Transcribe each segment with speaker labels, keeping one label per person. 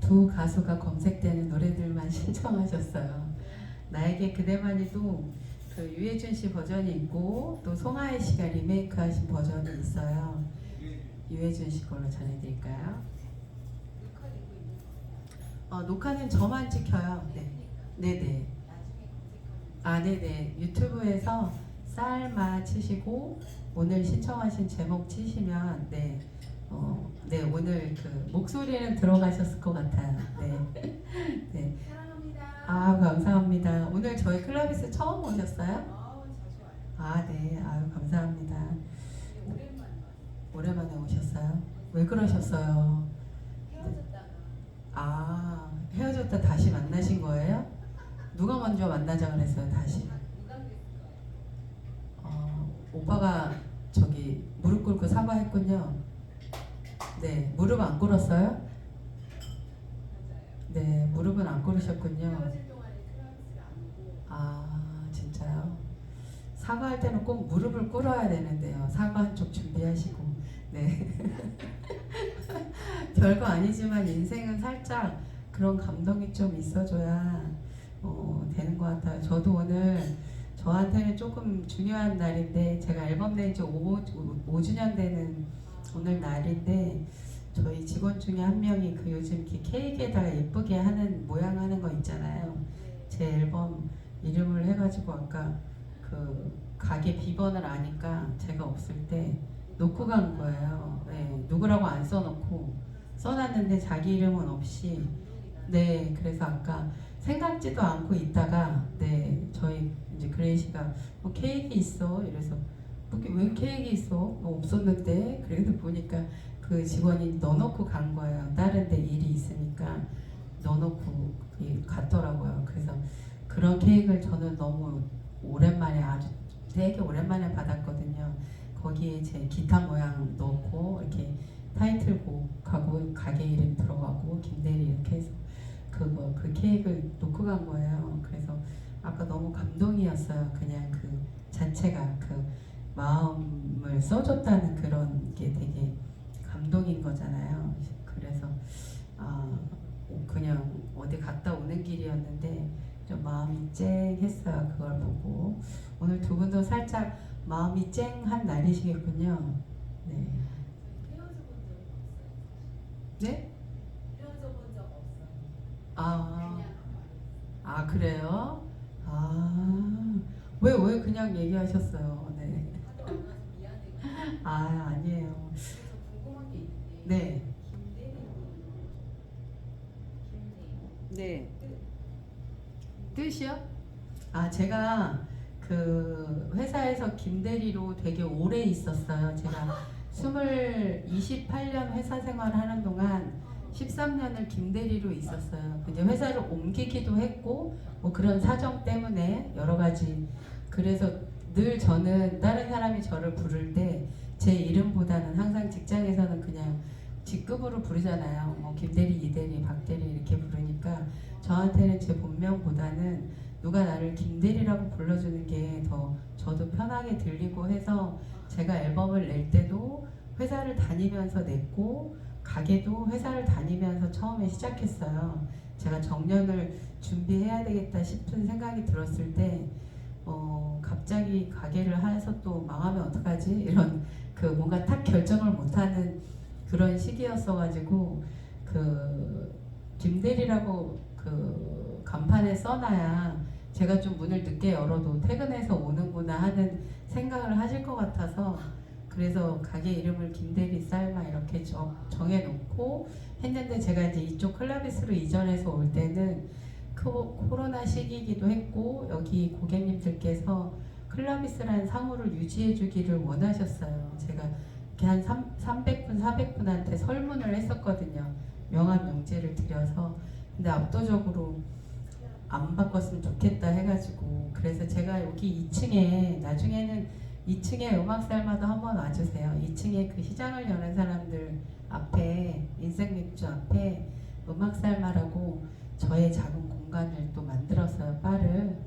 Speaker 1: 두 가수가 검색되는 노래들만 신청하셨어요. 나에게 그대만이도 그 유해준 씨 버전이 있고 또 송하혜 씨가 리메이크하신 버전이 있어요. 유해준 씨 걸로 전해드릴까요? 어, 녹화는 저만 찍혀요. 네, 네네. 아, 네네. 유튜브에서 쌀마 치시고 오늘 신청하신 제목 치시면 네, 어, 네 오늘 그 목소리는 들어가셨을 것 같아요. 네, 네. 아 감사합니다. 오늘 저희 클라비스 처음 오셨어요?
Speaker 2: 와요.
Speaker 1: 아, 네. 아유 감사합니다.
Speaker 2: 오랜만에
Speaker 1: 오셨어요? 왜 그러셨어요?
Speaker 2: 헤어졌다가
Speaker 1: 아, 헤어졌다 다시 만나신 거예요? 누가 먼저 만나자 그랬어요, 다시?
Speaker 2: 거예요?
Speaker 1: 어, 오빠가 저기 무릎 꿇고 사과했군요. 네, 무릎 안 꿇었어요? 네, 무릎은 안 꿇으셨군요. 아, 진짜요? 사과할 때는 꼭 무릎을 꿇어야 되는데요. 사과 한 쪽 준비하시고. 네. 별거 아니지만 인생은 살짝 그런 감동이 좀 있어줘야 어, 되는 것 같아요. 저도 오늘 저한테는 조금 중요한 날인데 제가 앨범 낸 지 5, 5주년 되는 오늘 날인데 저희 직원 중에 한 명이 그 요즘 케이크에다가 예쁘게 하는 모양 하는 거 있잖아요.
Speaker 2: 네.
Speaker 1: 제 앨범 이름을 해가지고 아까 그 가게 비번을 아니까 제가 없을 때 놓고 간 거예요. 네, 누구라고 안 써놓고 써놨는데 자기 이름은 없이. 네 그래서 아까 생각지도 않고 있다가 네 저희 이제 그레이시가 뭐 케이크 있어 이래서 뭐, 왜 케이크 있어 뭐 없었는데 그래도 보니까 그 직원이 넣어놓고 간 거예요. 다른 데 일이 있으니까 넣어놓고 이 갔더라고요. 그래서 그런 케이크를 저는 너무 오랜만에 아주 되게 오랜만에 받았거든요. 거기에 제 기타 모양 넣고 이렇게 타이틀곡하고 가게 이름 들어가고 김대리 이렇게 해서 그거 그 케이크를 놓고 간 거예요. 그래서 아까 너무 감동이었어요. 그냥 그 자체가 그 마음을 써줬다는 그런 게 되게 감동인 거잖아요. 그래서 아 그냥 어디 갔다 오는 길이었는데 좀 마음이 쨍했어요. 그걸 보고 오늘 두 분도 살짝 마음이 쨍한 날이시겠군요. 네. 네? 아, 아 그래요? 아, 왜, 왜 그냥 얘기하셨어요? 네.
Speaker 2: 하도 안 와서 미안해.
Speaker 1: 아, 아니에요.
Speaker 2: 그래서 궁금한 게 있는데
Speaker 1: 네.
Speaker 2: 김대리 김대리
Speaker 1: 네.
Speaker 2: 뜻
Speaker 1: 뜻이요? 아, 제가 그 회사에서 김대리로 되게 오래 있었어요. 제가 20, 28년 회사 생활하는 동안 13년을 김대리로 있었어요. 이제 회사를 옮기기도 했고 뭐 그런 사정 때문에 여러 가지 그래서 늘 저는 다른 사람이 저를 부를 때 제 이름보다는 항상 직장에서는 그냥 직급으로 부르잖아요. 뭐 김대리, 이대리, 박대리 이렇게 부르니까 저한테는 제 본명보다는 누가 나를 김대리라고 불러주는 게 더 저도 편하게 들리고 해서 제가 앨범을 낼 때도 회사를 다니면서 냈고 가게도 회사를 다니면서 처음에 시작했어요. 제가 정년을 준비해야 되겠다 싶은 생각이 들었을 때 어, 갑자기 가게를 해서 또 망하면 어떡하지? 이런 그 뭔가 딱 결정을 못하는 그런 시기였어가지고 그 김대리라고 그 간판에 써놔야 제가 좀 문을 늦게 열어도 퇴근해서 오는구나 하는 생각을 하실 것 같아서 그래서 가게 이름을 김대리 쌀마 이렇게 정, 정해놓고 했는데 제가 이제 이쪽 클라비스로 이전해서 올 때는 코, 코로나 시기이기도 했고 여기 고객님들께서 클라비스라는 상호를 유지해 주기를 원하셨어요. 제가 한 3, 300분, 400분한테 설문을 했었거든요. 명함 용지를 드려서 근데 압도적으로 안 바꿨으면 좋겠다 해가지고 그래서 제가 여기 2층에 나중에는 2층에 음악살마도 한번 와주세요. 2층에 그 시장을 여는 사람들 앞에 인생맥주 앞에 음악살마라고 저의 작은 공간을 또 만들었어요. 바를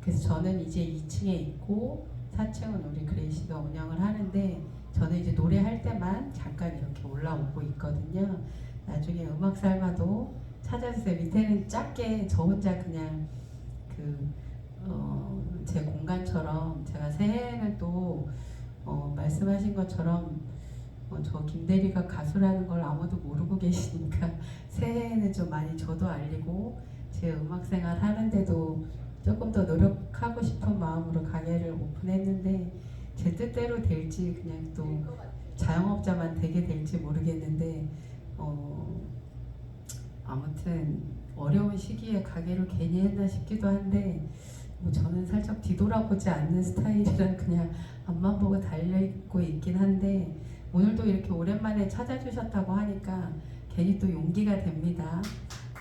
Speaker 1: 그래서 저는 이제 2층에 있고 4층은 우리 그레이시가 운영을 하는데 저는 이제 노래할 때만 잠깐 이렇게 올라오고 있거든요. 나중에 음악 삶아도 찾아주세요. 밑에는 작게 저 혼자 그냥 그, 어, 제 공간처럼 제가 새해에는 또 어, 말씀하신 것처럼 어, 저 김대리가 가수라는 걸 아무도 모르고 계시니까 새해에는 좀 많이 저도 알리고 제 음악 생활 하는데도 조금 더 노력하고 싶은 마음으로 가게를 오픈했는데 제 뜻대로 될지 그냥 또. 자영업자만 되게 될지 모르겠는데 어, 아무튼 어려운 시기에 가게를 괜히 했나 싶기도 한데 뭐 저는 살짝 뒤돌아보지 않는 스타일이라 그냥 앞만 보고 달려있고 있긴 한데 오늘도 이렇게 오랜만에 찾아주셨다고 하니까 괜히 또 용기가 됩니다.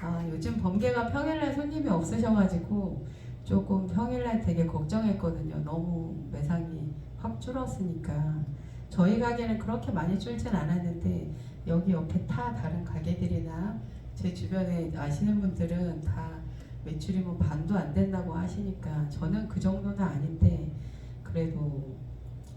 Speaker 1: 아, 요즘 번개가 평일날 손님이 없으셔가지고 조금 평일날 되게 걱정했거든요. 너무 매상이 확 줄었으니까. 저희 가게는 그렇게 많이 줄진 않았는데 여기 옆에 타 다른 가게들이나 제 주변에 아시는 분들은 다 매출이 뭐 반도 안 된다고 하시니까 저는 그 정도는 아닌데 그래도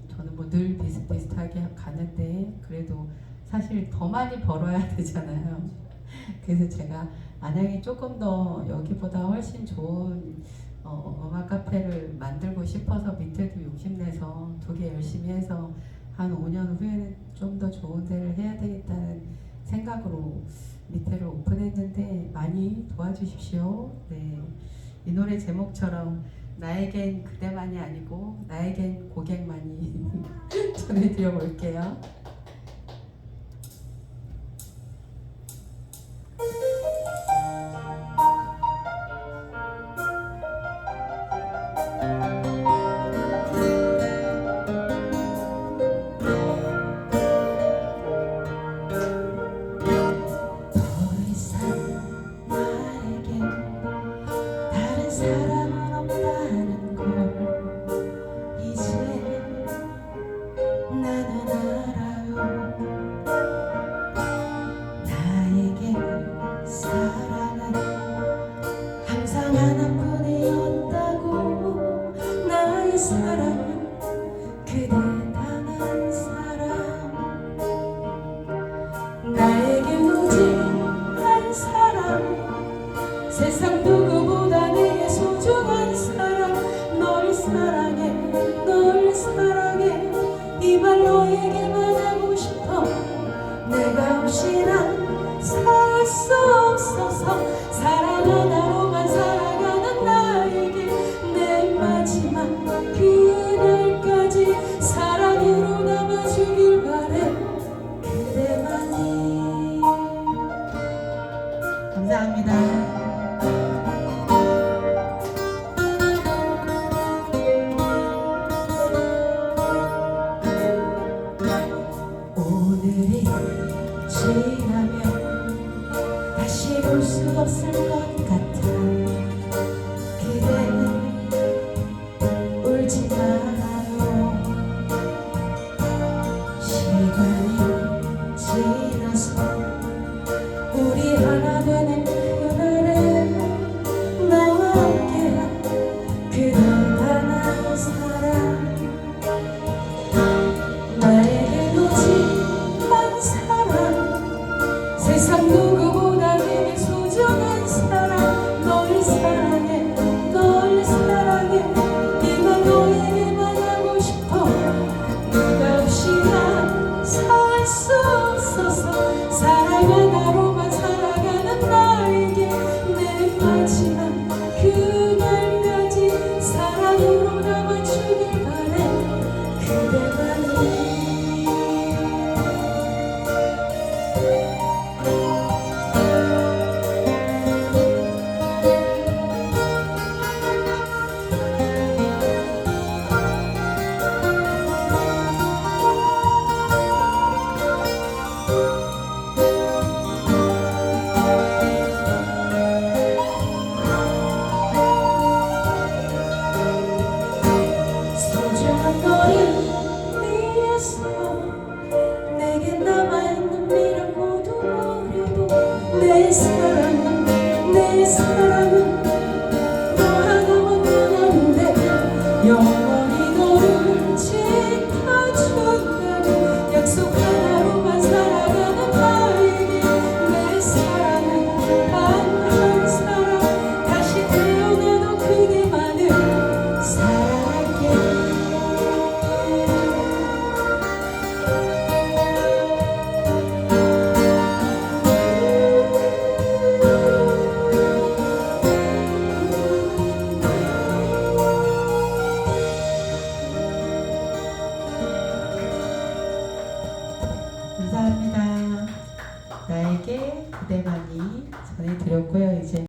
Speaker 1: 저는 뭐 늘 비슷비슷하게 가는데 그래도 사실 더 많이 벌어야 되잖아요. 그래서 제가 만약에 조금 더 여기보다 훨씬 좋은 어, 음악 카페를 만들고 싶어서 밑에도 욕심내서 두 개 열심히 해서 한 5년 후에는 좀 더 좋은 데를 해야 되겠다는 생각으로 밑에를 오픈했는데 많이 도와주십시오. 네. 이 노래 제목처럼 나에겐 그대만이 아니고 나에겐 고객만이 전해드려 볼게요. 다시 볼 수 없을 것 같아